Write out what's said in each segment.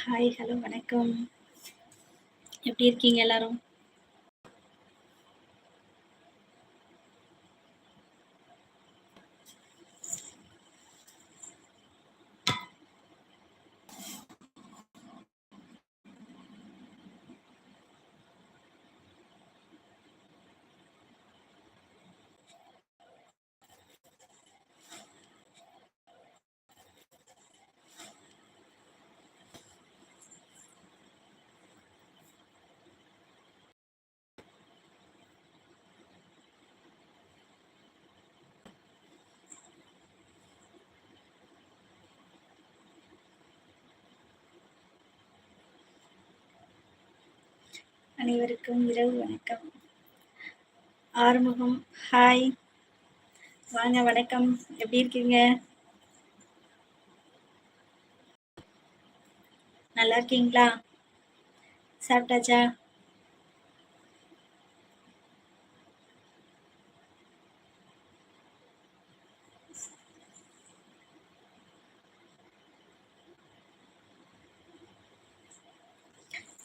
Hi hello வணக்கம். எப்படி இருக்கீங்க எல்லாரும்? அனைவருக்கும் இரவு வணக்கம். ஆறுமுகம் ஹாய் வாங்க வணக்கம். எப்படி இருக்கீங்க? நல்லா இருக்கீங்களா? சாப்பிட்டாச்சா?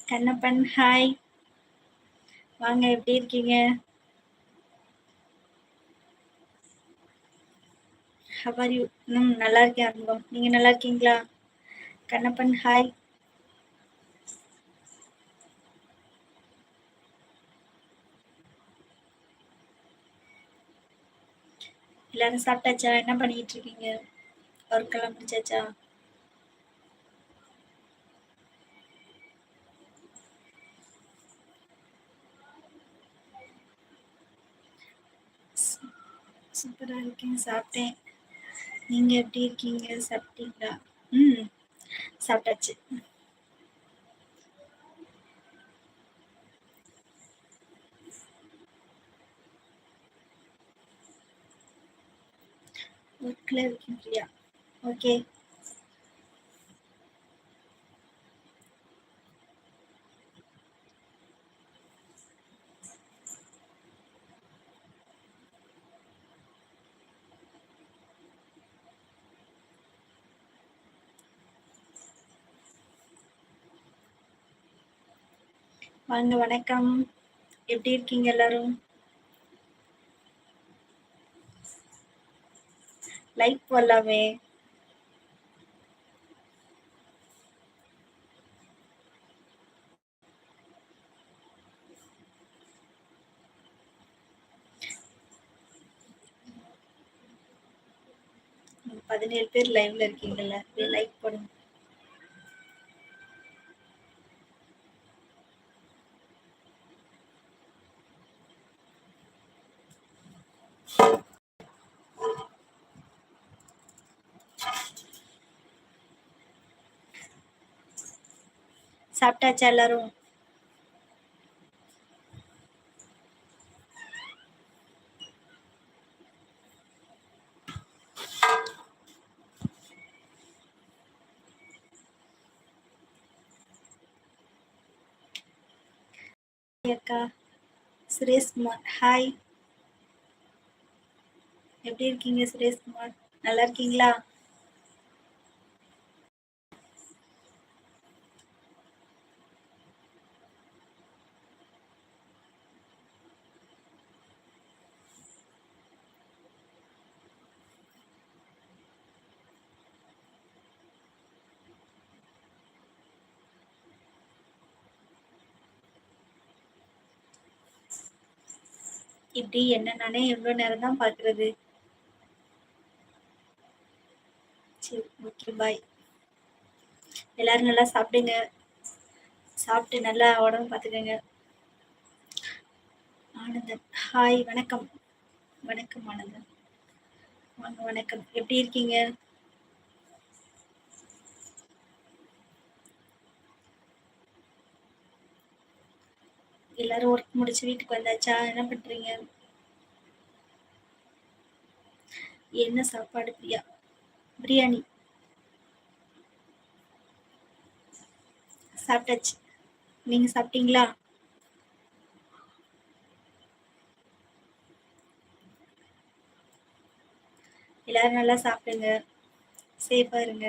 கண்ணப்பன் ஹாய் வாங்க எப்படி இருக்கீங்க? ஹவர் யூ ம் நல்லா இருக்கேன் அனுபவம் நீங்க நல்லா இருக்கீங்களா? கண்ணப்பன் ஹாய் எல்லாரும் சாப்பிட்டாச்சா? என்ன பண்ணிட்டு இருக்கீங்க? ஒர்க் எல்லாம் முடிச்சாச்சா? சூப்பரா இருக்கேன் சாப்பிட்டேன். நீங்க எப்படி இருக்கீங்க? சாப்பிட்டீங்களா? ம் சாப்பிட்டாச்சு. ஒர்க்கில் இருக்கீங்களா ஓகே வாங்க வணக்கம். எப்படி இருக்கீங்க எல்லாரும்? லைக் போடலாமே. பதினேழு பேர் லைவ்ல இருக்கீங்கல்ல லைக் போடுங்க. சாப்பிட்டாச்சா எல்லாரும் அக்கா சுரேஷ்குமார் ஹாய் எப்படி இருக்கீங்க சுரேஷ்குமார் நல்லா இருக்கீங்களா? இப்படி என்ன நானே எவ்வளவு நேரம் தான் பாக்குறது. சரி ஓகே பாய் எல்லாரும் நல்லா சாப்பிடுங்க. சாப்பிட்டு நல்லா உடம்பு பார்த்துக்கோங்க. ஆனந்தன் ஹாய் வணக்கம். வணக்கம் ஆனந்தன். வாங்க வணக்கம். எப்படி இருக்கீங்க? எல்லாரும் ஒர்க் முடிச்சு வீட்டுக்கு வந்தாச்சா? என்ன பண்றீங்க? என்ன சாப்பாடு பிரியா? பிரியாணி. சாப்பிட்டாச்சு. நீங்க சாப்பிட்டீங்களா? எல்லாரும் நல்லா சாப்பிடுங்க. சேஃபா இருங்க.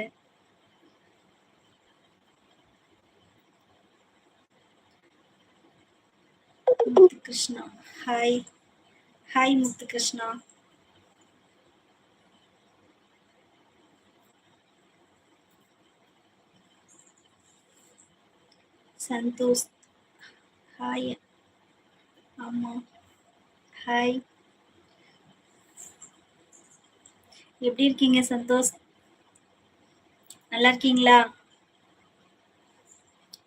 Krishna hi hi Muthu Krishna Santhosh. Hi ஆமாம் ஹாய் எப்படி இருக்கீங்க சந்தோஷ்? நல்லா இருக்கீங்களா?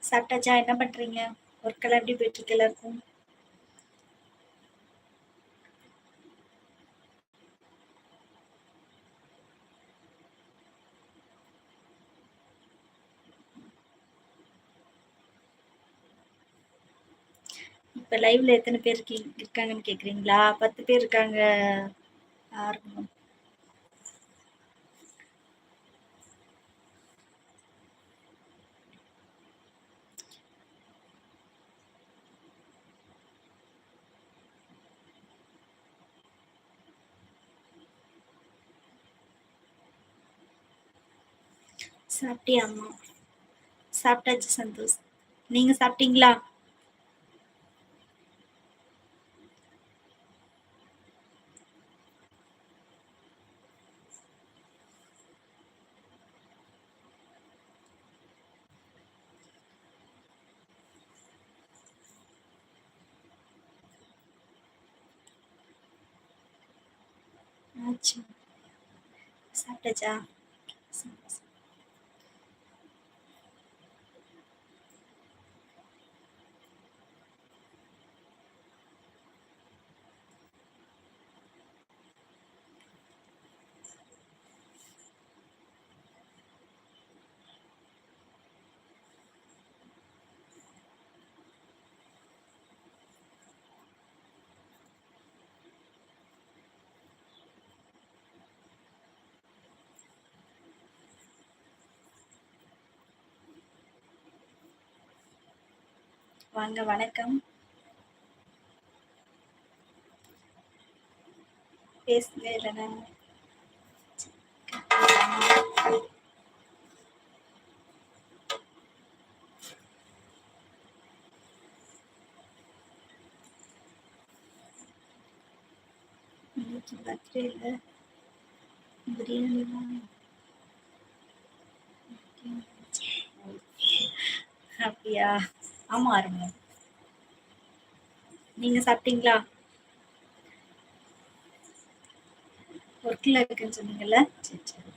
சாப்பிட்டாச்சா? என்ன பண்றீங்க? ஒர்க்கெல்லாம் எப்படி போயிட்டு இருக்கு எல்லாருக்கும்? இப்ப லைவ்ல எத்தனை பேர் இருக்காங்கன்னு கேக்குறீங்களா? பத்து பேர் இருக்காங்க. ஆரம்பம் சாப்பிட்டியா அம்மா? சாப்பிட்டாச்சு சந்தோஷ். நீங்க சாப்பிட்டீங்களா? ஆச்சு சாப்பிட்டாச்சா வாங்க வணக்கம். பேசுங்க இல்லைன்னா இன்னைக்கு பர்த்டே இல்லை. பிரியாணி அப்படியா? ஆமா அருமை. நீங்க சாப்பிட்டீங்களா? ஒர்க்ல இருக்குன்னு சொன்னீங்கல்ல? சரி சரி.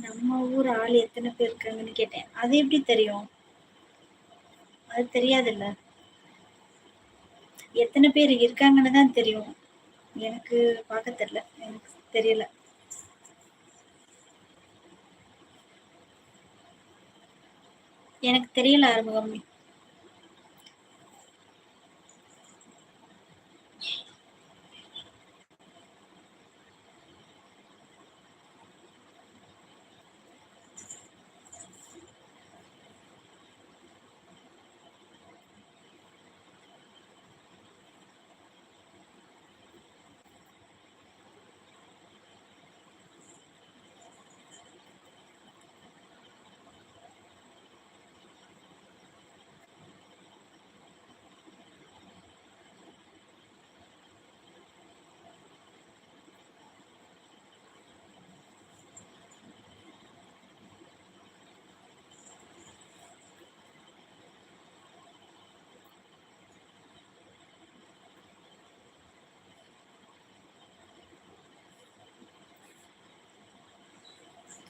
நம்ம ஊர் ஆள் எத்தனை பேர் இருக்காங்கன்னு கேட்டேன். அது எப்படி தெரியும்? அது தெரியாதுல்ல. எத்தனை பேர் இருக்காங்கன்னு தான் தெரியும். எனக்கு பார்க்க தெரியல. எனக்கு தெரியல. எனக்கு தெரியல ஆறுமுகம்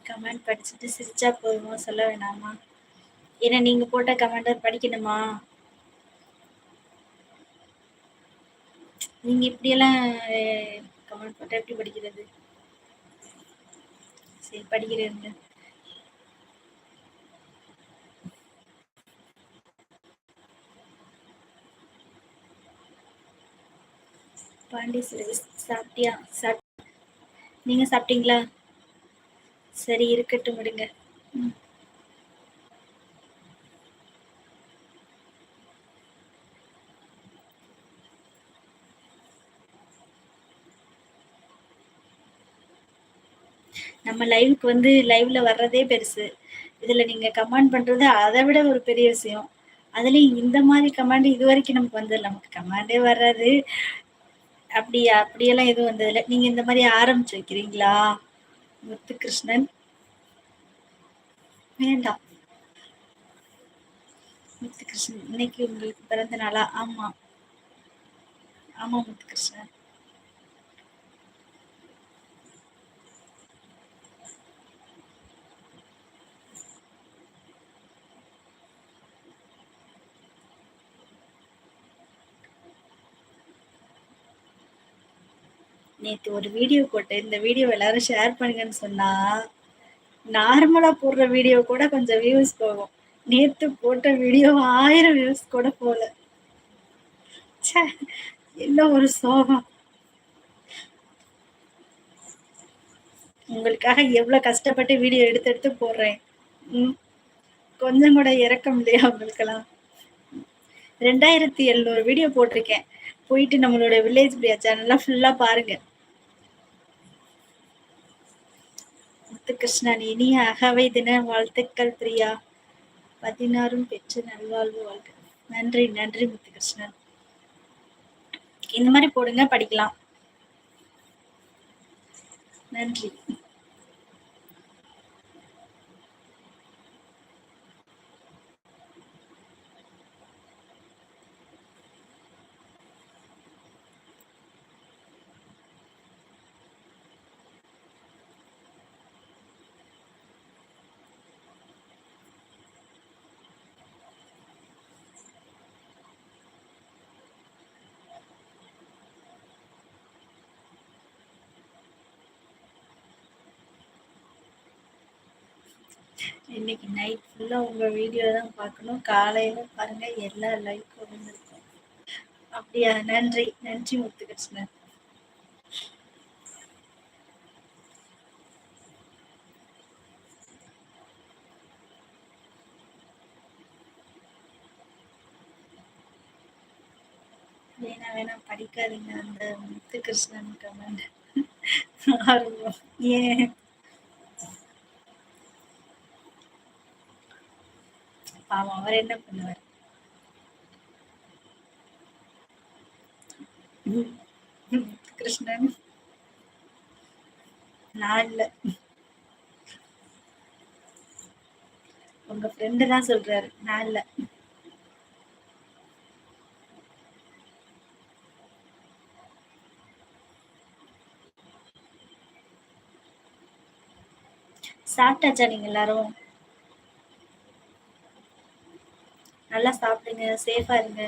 கமெண்ட் படிச்சுட்டு சிரிச்சா போதுமா? சொல்ல வேணாமா? ஏன்னா நீங்க போட்ட கமெண்ட் படிக்கணுமா? நீங்க இப்படியெல்லாம் கமெண்ட் போட்டா எப்படி படிக்கிறது? சரி படிக்கிறேன் பாண்டி சுரேஷ் சாப்பிட்டியா? சாப் நீங்க சாப்பிட்டீங்களா? சரி இருக்கட்டும் விடுங்க. நம்ம லைவுக்கு வந்து லைவ்ல வர்றதே பெருசு. இதுல நீங்க கமெண்ட் பண்றது அதை விட ஒரு பெரிய விஷயம். அதுலயும் இந்த மாதிரி கமாண்ட் இது வரைக்கும் நமக்கு வந்தது நமக்கு கமாண்டே வராது. அப்படியா அப்படியெல்லாம் எதுவும் வந்ததில்லை. நீங்க இந்த மாதிரி ஆரம்பிச்சு வைக்கிறீங்களா? முத்துகிருஷ்ணன். வேண்டாம். முத்துகிருஷ்ணன் இன்னைக்கு உங்களுக்கு பிறந்த நாளா? ஆமா. ஆமா முத்துகிருஷ்ணன். நேத்து ஒரு வீடியோ போட்டேன் இந்த வீடியோ எல்லாரும் ஷேர் பண்ணுங்கன்னு சொன்னா நார்மலா போடுற வீடியோ கூட கொஞ்சம் வியூஸ் போகும். நேத்து போட்ட வீடியோ ஆயிரம் வியூஸ் கூட போல என்ன ஒரு சோகம். உங்களுக்காக எவ்வளவு கஷ்டப்பட்டு வீடியோ எடுத்து எடுத்து போடுறேன். ம், கொஞ்சம் கூட இறக்கம் இல்லையா உங்களுக்கெல்லாம்? ரெண்டாயிரத்தி எழுநூறு வீடியோ போட்டிருக்கேன். போயிட்டு நம்மளோட வில்லேஜ் பிரியா சேனல்லாம் ஃபுல்லா பாருங்க. முத்துகிருஷ்ணன் இனிய அகவை தின வாழ்த்துக்கள் பிரியா. பதினாறும் பெற்று நல்வாழ்வு வாழ்க. நன்றி நன்றி முத்துகிருஷ்ணன் இந்த மாதிரி போடுங்க படிக்கலாம். நன்றி. இன்னைக்கு நைட் ஃபுல்லா உங்க வீடியோ தான் பார்க்கணும். காலையில பாருங்க எல்லா லைக்கும் இருந்திருக்கும் அப்படியா? நன்றி. நன்றி முத்துகிருஷ்ணன். வேணா வேணா படிக்காதீங்க. அந்த முத்துகிருஷ்ணன் கமெண்ட் ஆர்வம். ஏன்? பாவம் அவர் என்ன பண்ணுவார்? கிருஷ்ணன். இல்ல. உங்க ஃப்ரெண்டு தான் சொல்றாரு இல்ல. சாப்பிட்டாச்சா நீங்க எல்லாரும்? நல்லா சாப்பிடுங்க சேஃபாக இருங்க.